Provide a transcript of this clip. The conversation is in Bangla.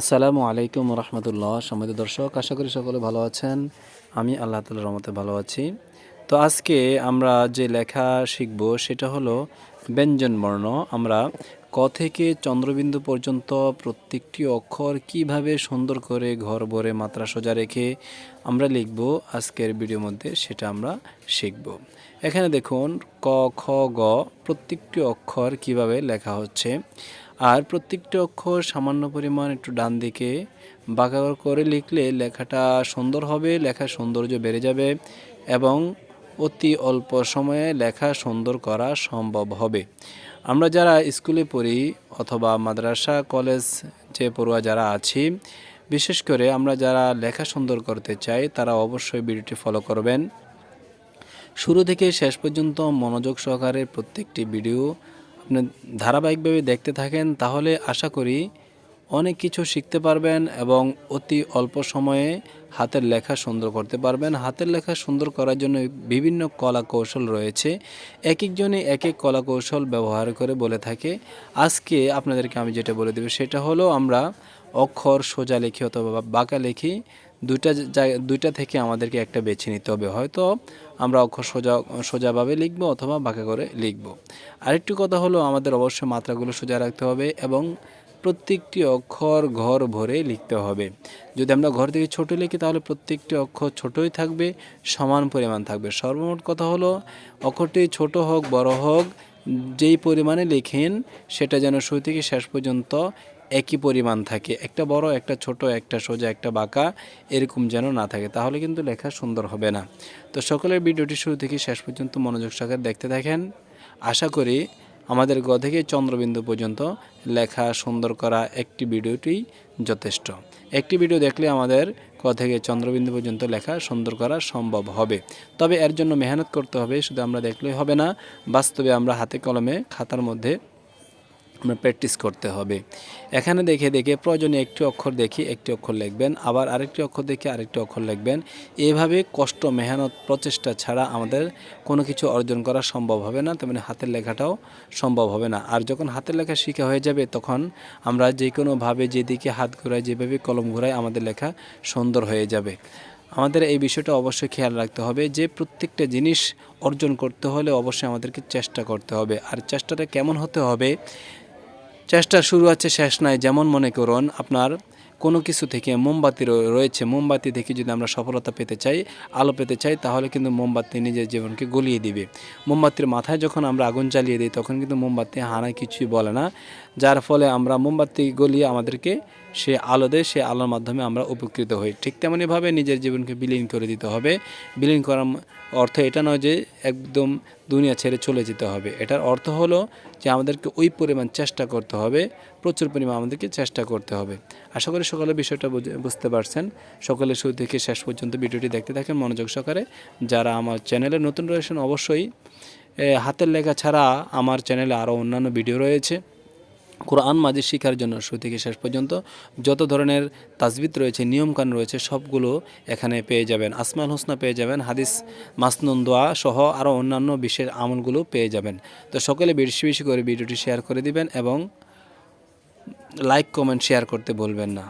আসসালামু আলাইকুম রহমতুল্লাহ। সম্মানিত দর্শক, আশা করি সকলে ভালো আছেন। আমি আল্লাহ তালার রহমতে ভালো আছি। তো আজকে আমরা যে লেখা শিখব সেটা হলো ব্যঞ্জনবর্ণ আমরা ক থেকে চন্দ্রবিন্দু পর্যন্ত প্রত্যেকটি অক্ষর কীভাবে সুন্দর করে ঘর ভরে মাত্রা সোজা রেখে আমরা লিখব, আজকের ভিডিওর মধ্যে সেটা আমরা শিখব। এখানে দেখুন, ক, খ, গ প্রত্যেকটি অক্ষর কীভাবে লেখা হচ্ছে। আর প্রত্যেকটি অক্ষর সামান্য পরিমাণ একটু ডান দিকে বাঁকা করে লিখলে লেখাটা সুন্দর হবে, লেখার সৌন্দর্য বেড়ে যাবে এবং অতি অল্প সময়ে লেখা সুন্দর করা সম্ভব হবে। আমরা যারা স্কুলে পড়ি অথবা মাদ্রাসা, কলেজ যে পড়ুয়া যারা আছি, বিশেষ করে আমরা যারা লেখা সুন্দর করতে চাই, তারা অবশ্যই ভিডিওটি ফলো করবেন। শুরু থেকে শেষ পর্যন্ত মনোযোগ সহকারে প্রত্যেকটি ভিডিও ধারাবাহিকভাবে দেখতে থাকেন, তাহলে আশা করি অনেক কিছু শিখতে পারবেন এবং অতি অল্প সময়ে হাতের লেখা সুন্দর করতে পারবেন। হাতের লেখা সুন্দর করার জন্য বিভিন্ন কলা কৌশল রয়েছে। এক একজনই এক এক কলা কৌশল ব্যবহার করে বলে থাকে। আজকে আপনাদেরকে আমি যেটা বলে দেবো, সেটা হলো আমরা অক্ষর, সোজা লিখি অথবা বাঁকা লিখি। দুইটা দুইটা থেকে আমাদেরকে একটা বেছে নিতে হবে। হয়তো আমরা অক্ষর সোজা, সোজাভাবে লিখব অথবা বাঁকা করে লিখব। আরেকটি কথা হলো আমাদের অবশ্যই মাত্রাগুলো সোজা রাখতে হবে এবং প্রত্যেকটি অক্ষর ঘর ভরে লিখতে হবে। যদি আমরা ঘর থেকে ছোট লিখি তাহলে প্রত্যেকটি অক্ষর ছোটই থাকবে, সমান পরিমাণ থাকবে। সর্বমোট কথা হলো অক্ষরটি ছোট হোক, বড় হোক, যেই পরিমাণে লেখেন সেটা যেন শুরু থেকে শেষ পর্যন্ত একই পরিমাণ থাকে। একটা বড়, একটা ছোট, একটা সোজা, একটা বাঁকা, এরকম যেন না থাকে। তাহলে কিন্তু লেখা সুন্দর হবে না। তো সকলের ভিডিওটি শুরু থেকে শেষ পর্যন্ত মনোযোগ সহকারে দেখতে থাকেন। আশা করি আমাদের গ থেকে চন্দ্রবিন্দু পর্যন্ত লেখা সুন্দর করা একটি ভিডিওটি যথেষ্ট। একটি ভিডিও দেখলে আমাদের ক থেকে চন্দ্রবিন্দু পর্যন্ত লেখা সুন্দর করা সম্ভব হবে। তবে এর জন্য মেহনত করতে হবে, শুধু আমরা দেখলেই হবে না। বাস্তবে আমরা হাতে কলমে খাতার মধ্যে আমরা প্র্যাকটিস করতে হবে। এখানে দেখে দেখে প্রয়োজনে একটি অক্ষর দেখি, একটি অক্ষর লিখবেন, আবার আরেকটি অক্ষর দেখে আরেকটি অক্ষর লিখবেন। এভাবে কষ্ট, মেহনত, প্রচেষ্টা ছাড়া আমাদের কোনো কিছু অর্জন করা সম্ভব হবে না, তেমনি হাতের লেখাটাও সম্ভব হবে না। আর যখন হাতের লেখা শিখা হয়ে যাবে, তখন আমরা যে কোনোভাবে যেদিকে হাত ঘোরাই, যেভাবে কলম ঘোরাই, আমাদের লেখা সুন্দর হয়ে যাবে। আমাদের এই বিষয়টা অবশ্যই খেয়াল রাখতে হবে, যে প্রত্যেকটা জিনিস অর্জন করতে হলে অবশ্যই আমাদেরকে চেষ্টা করতে হবে। আর চেষ্টাটা কেমন হতে হবে চেষ্টা শুরু আছে, শেষ নাই। যেমন মনে করুন, আপনার কোনো কিছু থেকে মোমবাতি রয়ে- রয়েছে। মোমবাতি থেকে যদি আমরা সফলতা পেতে চাই, আলো পেতে চাই, তাহলে কিন্তু মোমবাতি নিজের জীবনকে গলিয়ে দিবে। মোমবাতির মাথায় যখন আমরা আগুন জ্বালিয়ে দিই, তখন কিন্তু মোমবাতি হানায় কিছুই বলে না। যার ফলে আমরা মোমবাতি গলিয়ে আমাদেরকে সে আলো দেয়, সে আলোর মাধ্যমে আমরা উপকৃত হই। ঠিক তেমনইভাবে নিজের জীবনকে বিলীন করে দিতে হবে। বিলীন করার অর্থ এটা নয় যে একদম দুনিয়া ছেড়ে চলে যেতে হবে। এটার অর্থ হলো যে আমাদেরকে ওই পরিমাণ চেষ্টা করতে হবে, প্রচুর পরিমাণ আমাদেরকে চেষ্টা করতে হবে। আশা করি সকলে বিষয়টা বুঝে- বুঝতে পারছেন। সকলে শুরু থেকে শেষ পর্যন্ত ভিডিওটি দেখতে থাকেন মনোযোগ সহকারে। যারা আমার চ্যানেলে নতুন রয়েছেন অবশ্যই হাতের লেখা ছাড়া আমার চ্যানেলে আরও অন্যান্য ভিডিও রয়েছে। কোরআন মাজিদ শিখার জন্য শুরু থেকে শেষ পর্যন্ত যত ধরনের তাজবিদ রয়েছে, নিয়মকানুন রয়েছে, সবগুলো এখানে পেয়ে যাবেন। আসমাল হোসনা পেয়ে যাবেন, হাদিস মাসনুন দোয়া সহ আরও অন্যান্য বিশেষ আমলগুলো পেয়ে যাবেন। তো সকলে বেশি বেশি করে ভিডিওটি শেয়ার করে দিবেন এবং লাইক, কমেন্ট, শেয়ার করতে বলবেন না।